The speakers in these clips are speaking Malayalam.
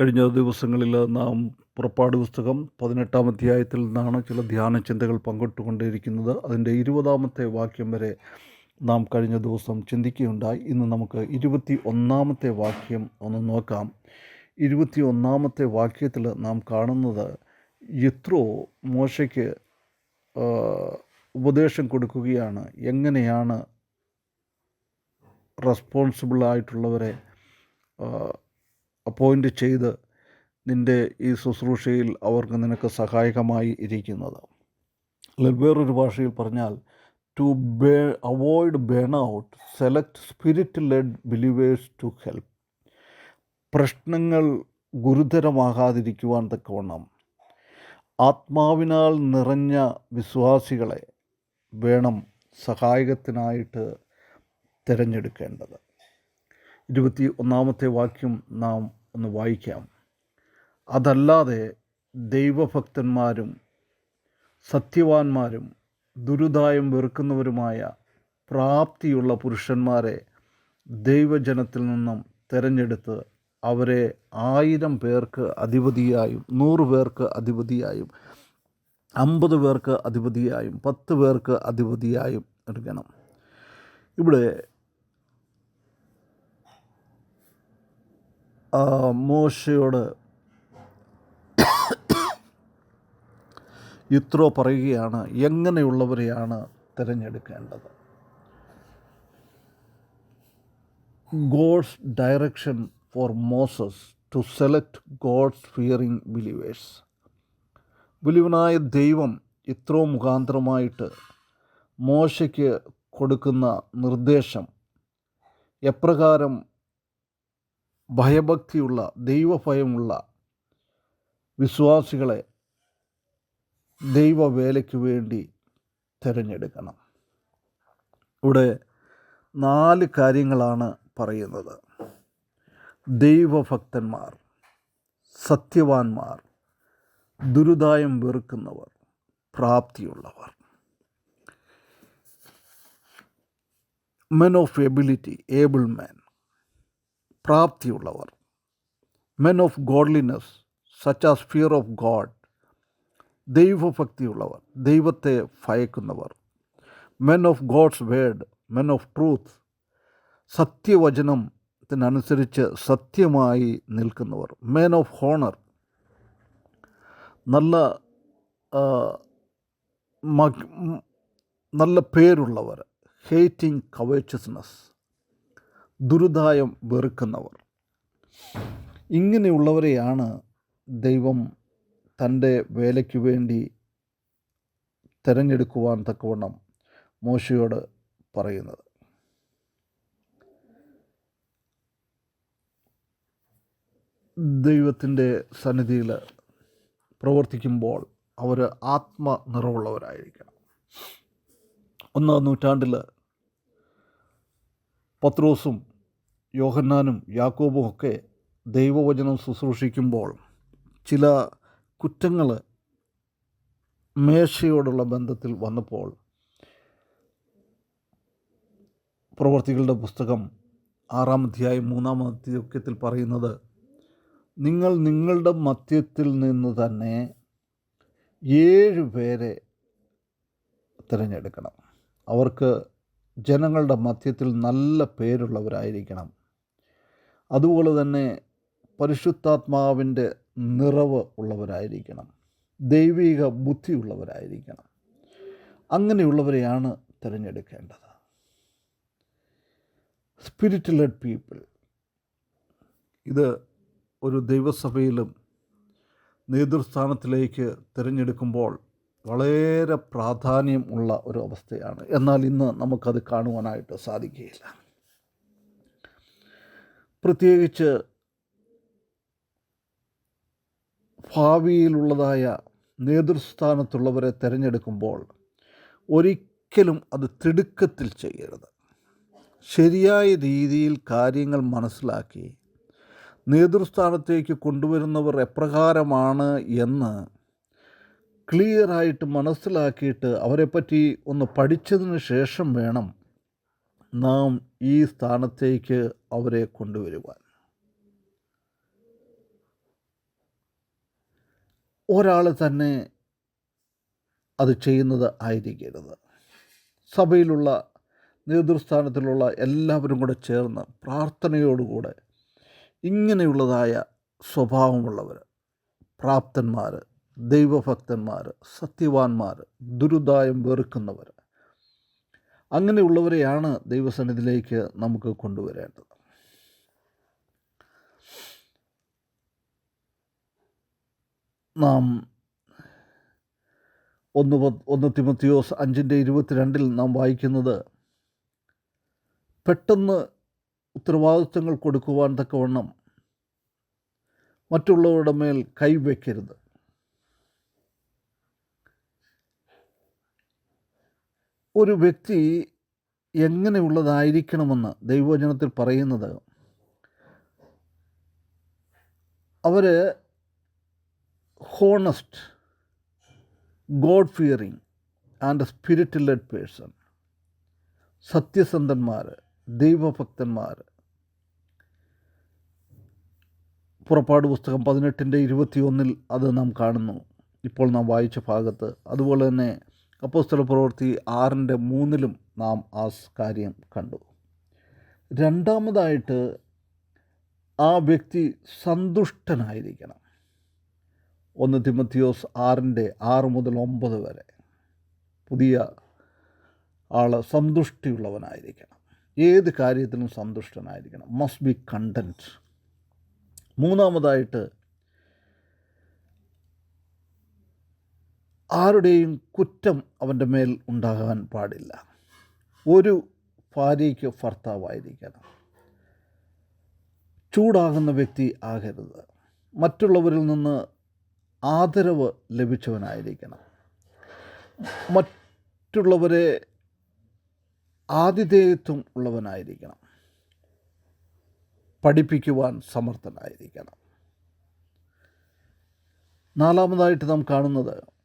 കഴിഞ്ഞ ദിവസങ്ങളിൽ നാം പുറപ്പാട് പുസ്തകം പതിനെട്ടാം അധ്യായത്തിൽ നിന്നാണ് ചില ധ്യാന ചിന്തകൾ പങ്കിട്ടുകൊണ്ടിരിക്കുന്നത്. അതിന്റെ ഇരുപതാമത്തെ വാക്യം വരെ നാം കഴിഞ്ഞ ദിവസം ചിന്തിക്കുകയുണ്ടായി. ഇന്ന് നമുക്ക് ഇരുപത്തി ഒന്നാമത്തെ വാക്യം ഒന്ന് നോക്കാം. ഇരുപത്തി ഒന്നാമത്തെ വാക്യത്തിൽ നാം കാണുന്നത് യത്രോ മോശയ്ക്ക് ഉപദേശം കൊടുക്കുകയാണ്. എങ്ങനെയാണ് റെസ്പോൺസിബിൾ ആയിട്ടുള്ളവരെ അപ്പോയിന്റ് ചെയ്ത് നിന്റെ ഈ ശുശ്രൂഷയിൽ അവർക്ക് നിനക്ക് സഹായകമായി ഇരിക്കുന്നത്. അല്ലെങ്കിൽ വേറൊരു ഭാഷയിൽ പറഞ്ഞാൽ to be avoid burn out select spirit led believers to help പ്രശ്നങ്ങൾ ഗുരുതരമാകാതിരിക്കുവാൻ തക്കവണ്ണം ആത്മാവിനാൽ നിറഞ്ഞ വിശ്വാസികളെ വേണം സഹായകത്തിനായിട്ട് തിരഞ്ഞെടുക്കേണ്ടത്. ഇരുപത്തി ഒന്നാമത്തെ വാക്യം നാം ഒന്ന് വായിക്കാം. അതല്ലാതെ ദൈവഭക്തന്മാരും സത്യവാന്മാരും ദുരുദായം വെറുക്കുന്നവരുമായ പ്രാപ്തിയുള്ള പുരുഷന്മാരെ ദൈവജനത്തിൽ നിന്നും തിരഞ്ഞെടുത്ത് അവരെ ആയിരം പേർക്ക് അധിപതിയായും നൂറ് പേർക്ക് അധിപതിയായും അമ്പത് പേർക്ക് അധിപതിയായും പത്ത് പേർക്ക് അധിപതിയായും എടുക്കണം. ഇവിടെ മോശയോട് ഇത്രോ പറയുകയാണ് എങ്ങനെയുള്ളവരെയാണ് തിരഞ്ഞെടുക്കേണ്ടത്? God's direction for Moses to select God's fearing believers. ബിലീവനായ ദൈവം ഇത്രോ മുഖാന്തരമായിട്ട് മോശയ്ക്ക് കൊടുക്കുന്ന നിർദ്ദേശം എപ്രകാരം ഭയഭക്തിയുള്ള ദൈവഭയമുള്ള വിശ്വാസികളെ ദൈവവേലയ്ക്ക് വേണ്ടി തിരഞ്ഞെടുക്കണം. ഇവിടെ നാല് കാര്യങ്ങളാണ് പറയുന്നത്. ദൈവഭക്തന്മാർ സത്യവാന്മാർ ദുരുദായം വെറുക്കുന്നവർ പ്രാപ്തിയുള്ളവർ. Men of ability able man പ്രാപ്തിയുള്ളവർ. Men of godliness such as fear of God ദൈവഭക്തിയുള്ളവർ ദൈവത്തെ ഭയക്കുന്നവർ. Men of God's word men of truth സത്യവചനത്തിനനുസരിച്ച് സത്യമായി നിൽക്കുന്നവർ. മെൻ ഓഫ് ഹോണർ നല്ല നല്ല പേരുള്ളവർ. ഹേറ്റിംഗ് കവേച്ചസ്നെസ് ദുരുദായം വെറുക്കുന്നവർ. ഇങ്ങനെയുള്ളവരെയാണ് ദൈവം തന്റെ വേലയ്ക്ക് വേണ്ടി തിരഞ്ഞെടുക്കുവാൻ തക്കവണ്ണം മോശയോട് പറയുന്നത്. ദൈവത്തിന്റെ സന്നിധിയിൽ പ്രവർത്തിക്കുമ്പോൾ അവർ ആത്മനിറവുള്ളവരായിരിക്കണം. ഒന്നാം നൂറ്റാണ്ടിൽ പത്രോസും യോഹന്നാനും യാക്കോബും ഒക്കെ ദൈവവചനം ശുശ്രൂഷിക്കുമ്പോൾ ചില കുറ്റങ്ങൾ മേശയോടുള്ള ബന്ധത്തിൽ വന്നപ്പോൾ പ്രവർത്തികളുടെ പുസ്തകം ആറാം അധ്യായം മൂന്നാം അധ്യായത്തിൽ പറയുന്നത് നിങ്ങൾ നിങ്ങളുടെ മധ്യത്തിൽ നിന്ന് തന്നെ ഏഴ് പേരെ തിരഞ്ഞെടുക്കണം. അവർക്ക് ജനങ്ങളുടെ മധ്യത്തിൽ നല്ല പേരുള്ളവരായിരിക്കണം. അതുപോലെ തന്നെ പരിശുദ്ധാത്മാവിന്റെ നിറവ് ഉള്ളവരായിരിക്കണം. ദൈവിക ബുദ്ധിയുള്ളവരായിരിക്കണം അങ്ങനെയുള്ളവരെയാണ് തിരഞ്ഞെടുക്കേണ്ടത്. സ്പിരിറ്റ് ലെഡ് പീപ്പിൾ ഇത് ഒരു ദൈവസഭയിലും നേതൃസ്ഥാനത്തിലേക്ക് തിരഞ്ഞെടുക്കുമ്പോൾ വളരെ പ്രാധാന്യം ഉള്ള ഒരു അവസ്ഥയാണ്. എന്നാൽ ഇന്ന് നമുക്കത് കാണുവാനായിട്ട് സാധിക്കുകയില്ല. പ്രത്യേകിച്ച് ഭാവിയിലുള്ളതായ നേതൃസ്ഥാനത്തുള്ളവരെ തിരഞ്ഞെടുക്കുമ്പോൾ ഒരിക്കലും അത് തിടുക്കത്തിൽ ചെയ്യരുത്. ശരിയായ രീതിയിൽ കാര്യങ്ങൾ മനസ്സിലാക്കി നേതൃസ്ഥാനത്തേക്ക് കൊണ്ടുവരുന്നവർ എപ്രകാരമാണ് എന്ന് ക്ലിയറായിട്ട് മനസ്സിലാക്കിയിട്ട് അവരെപ്പറ്റി ഒന്ന് പഠിച്ചതിന് ശേഷം വേണം നാം ഈ സ്ഥാനത്തേക്ക് അവരെ കൊണ്ടുവരുവാൻ. ഒരാൾ തന്നെ അത് ചെയ്യുന്നത് ആയിരിക്കരുത്. സഭയിലുള്ള നേതൃസ്ഥാനത്തിലുള്ള എല്ലാവരും കൂടെ ചേർന്ന് പ്രാർത്ഥനയോടുകൂടെ ഇങ്ങനെയുള്ളതായ സ്വഭാവമുള്ളവർ പ്രാപ്തന്മാർ ദൈവഭക്തന്മാർ സത്യവാന്മാർ ദുരുദായം വെറുക്കുന്നവർ. അങ്ങനെയുള്ളവരെയാണ് ദൈവസന്നിധിയിലേക്ക് നമുക്ക് കൊണ്ടുവരേണ്ടത്. നാം ഒന്ന് ഒന്ന് തിമത്തിയോസ് അഞ്ചിന്റെ ഇരുപത്തിരണ്ടിൽ നാം വായിക്കുന്നത് പെട്ടെന്ന് ഉത്തരവാദിത്വങ്ങൾ കൊടുക്കുവാൻ തക്കവണ്ണം മറ്റുള്ളവരുടെ മേൽ കൈവയ്ക്കരുത്. ഒരു വ്യക്തി എങ്ങനെയുള്ളതായിരിക്കണമെന്ന് ദൈവവചനത്തിൽ പറയുന്നത്? അവർ honest God fearing and spirit led person സത്യസന്ധന്മാർ ദൈവഭക്തന്മാർ പുറപ്പാട് പുസ്തകം പതിനെട്ടിന്റെ ഇരുപത്തിയൊന്നിൽ അത് നാം കാണുന്നു. ഇപ്പോൾ നാം വായിച്ച ഭാഗത്ത്. അതുപോലെ തന്നെ അപ്പോസ്തല പ്രവൃത്തി ആറിന്റെ മൂന്നിലും നാം ആ കാര്യം കണ്ടു. രണ്ടാമതായിട്ട് ആ വ്യക്തി സന്തുഷ്ടനായിരിക്കണം. ഒന്ന് തിമത്തിയോസ് ആറിന്റെ ആറ് മുതൽ ഒമ്പത് വരെ. പുതിയ ആൾ സന്തുഷ്ടിയുള്ളവനായിരിക്കണം. ഏത് കാര്യത്തിലും സന്തുഷ്ടനായിരിക്കണം. മസ്റ്റ് ബി കണ്ടന്റ് മൂന്നാമതായിട്ട് ആരുടെയും കുറ്റം അവന്റെ മേൽ ഉണ്ടാകാൻ പാടില്ല. ഒരു ഭാര്യയ്ക്ക് ഭർത്താവായിരിക്കണം. ചൂടാകുന്ന വ്യക്തി ആകരുത്. മറ്റുള്ളവരിൽ നിന്ന് ആദരവ് ലഭിച്ചവനായിരിക്കണം. മറ്റുള്ളവരെ ആതിഥേയത്വം ഉള്ളവനായിരിക്കണം. പഠിപ്പിക്കുവാൻ സമർത്ഥനായിരിക്കണം. നാലാമതായിട്ട് നാം കാണുന്നത്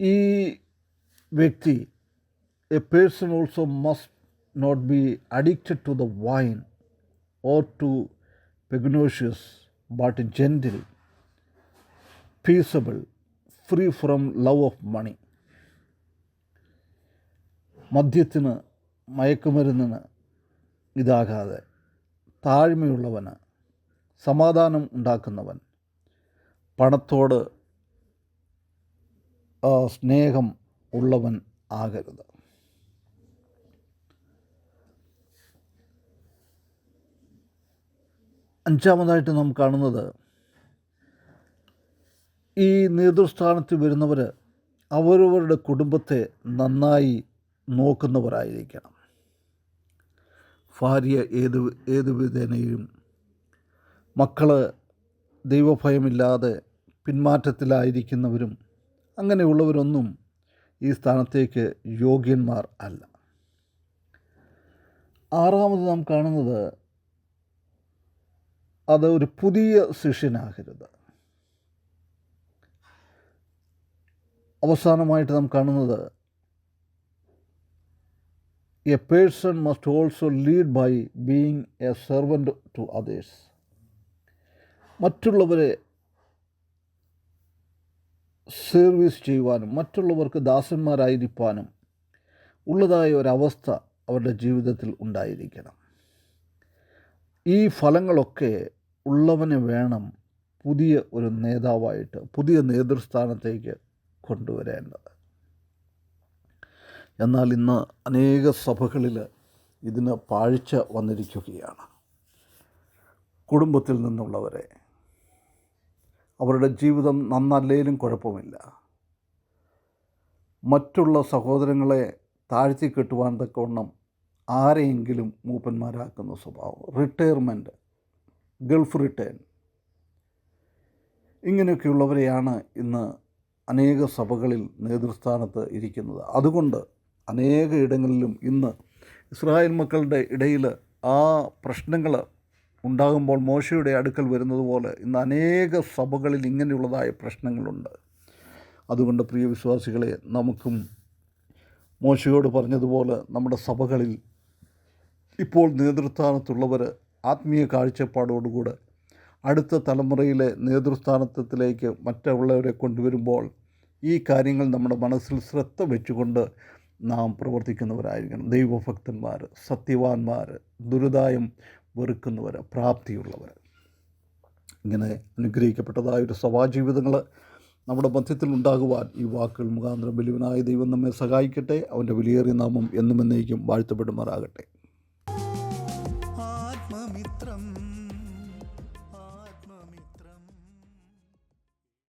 ഈ വ്യക്തി a person also must not be addicted to the wine or to pugnacious but gentle peaceable free from love of money മദ്യത്തിന് മയക്കുമരുന്നിന് ഇതാകാതെ താഴ്മയുള്ളവന് സമാധാനം ഉണ്ടാക്കുന്നവൻ പണത്തോട് സ്നേഹം ഉള്ളവൻ ആകരുത്. അഞ്ചാമതായിട്ട് നാം കാണുന്നത് ഈ നേതൃസ്ഥാനത്ത് വരുന്നവർ അവരവരുടെ കുടുംബത്തെ നന്നായി നോക്കുന്നവരായിരിക്കണം. ഭാര്യ ഏത് ഏത് വിധേനയും മക്കൾ ദൈവഭയമില്ലാതെ പിന്മാറ്റത്തിലായിരിക്കുന്നവരും അങ്ങനെയുള്ളവരൊന്നും ഈ സ്ഥാനത്തേക്ക് യോഗ്യന്മാർ അല്ല. ആറാമത് നാം കാണുന്നത് അത് ഒരു പുതിയ ശിഷ്യനാകരുത്. അവസാനമായിട്ട് നാം കാണുന്നത് a person must also lead by being a servant to others മറ്റുള്ളവരെ സർവീസ് ചെയ്യുവാനും മറ്റുള്ളവർക്ക് ദാസന്മാരായിരിക്കാനും ഉള്ളതായ ഒരവസ്ഥ അവരുടെ ജീവിതത്തിൽ ഉണ്ടായിരിക്കണം. ഈ ഫലങ്ങളൊക്കെ ഉള്ളവന് വേണം പുതിയ ഒരു നേതാവായിട്ട് പുതിയ നേതൃസ്ഥാനത്തേക്ക് കൊണ്ടുവരേണ്ടത്. എന്നാൽ ഇന്ന് അനേക സഭകളിൽ ഇതിന് പാഴ്ച വന്നിരിക്കുകയാണ്. കുടുംബത്തിൽ നിന്നുള്ളവരെ അവരുടെ ജീവിതം നന്നല്ലേലും കുഴപ്പമില്ല. മറ്റുള്ള സഹോദരങ്ങളെ താഴ്ത്തി കെട്ടുവാൻ തക്കവണ്ണം ആരെയെങ്കിലും മൂപ്പന്മാരാക്കുന്ന സ്വഭാവം. റിട്ടയർമെന്റ് ഗൾഫ് റിട്ടേൺ ഇങ്ങനെയൊക്കെയുള്ളവരെയാണ് ഇന്ന് അനേക സഭകളിൽ നേതൃസ്ഥാനത്ത് ഇരിക്കുന്നത്. അതുകൊണ്ട് അനേക ഇടങ്ങളിലും ഇന്ന് ഇസ്രായേൽ മക്കളുടെ ഇടയിൽ ആ പ്രശ്നങ്ങൾ ഉണ്ടാകുമ്പോൾ മോശയുടെ അടുക്കൽ വരുന്നത് പോലെ ഇന്ന് അനേക സഭകളിൽ ഇങ്ങനെയുള്ളതായ പ്രശ്നങ്ങളുണ്ട്. അതുകൊണ്ട് പ്രിയ വിശ്വാസികളെ നമുക്കും മോശയോട് പറഞ്ഞതുപോലെ നമ്മുടെ സഭകളിൽ ഇപ്പോൾ നേതൃസ്ഥാനത്തുള്ളവർ ആത്മീയ കാഴ്ചപ്പാടോടുകൂടെ അടുത്ത തലമുറയിലെ നേതൃസ്ഥാനത്വത്തിലേക്ക് മറ്റുള്ളവരെ കൊണ്ടുവരുമ്പോൾ ഈ കാര്യങ്ങൾ നമ്മുടെ മനസ്സിൽ ശ്രദ്ധ വെച്ചുകൊണ്ട് നാം പ്രവർത്തിക്കുന്നവരായിരിക്കണം. ദൈവഭക്തന്മാർ സത്യവാന്മാർ ദുരിതായം വെറുക്കുന്നവർ പ്രാപ്തിയുള്ളവർ ഇങ്ങനെ അനുഗ്രഹിക്കപ്പെട്ടതായ ഒരു സഭാജീവിതങ്ങൾ നമ്മുടെ മധ്യത്തിൽ ഉണ്ടാകുവാൻ ഈ വാക്കുകൾ മുഖാന്തരം വലിയവനായ ദൈവം നമ്മെ സഹായിക്കട്ടെ. അവന്റെ വിലയേറിയ നാമം എന്നും എന്നേക്കും വാഴ്ത്തപ്പെടുമാറാകട്ടെ.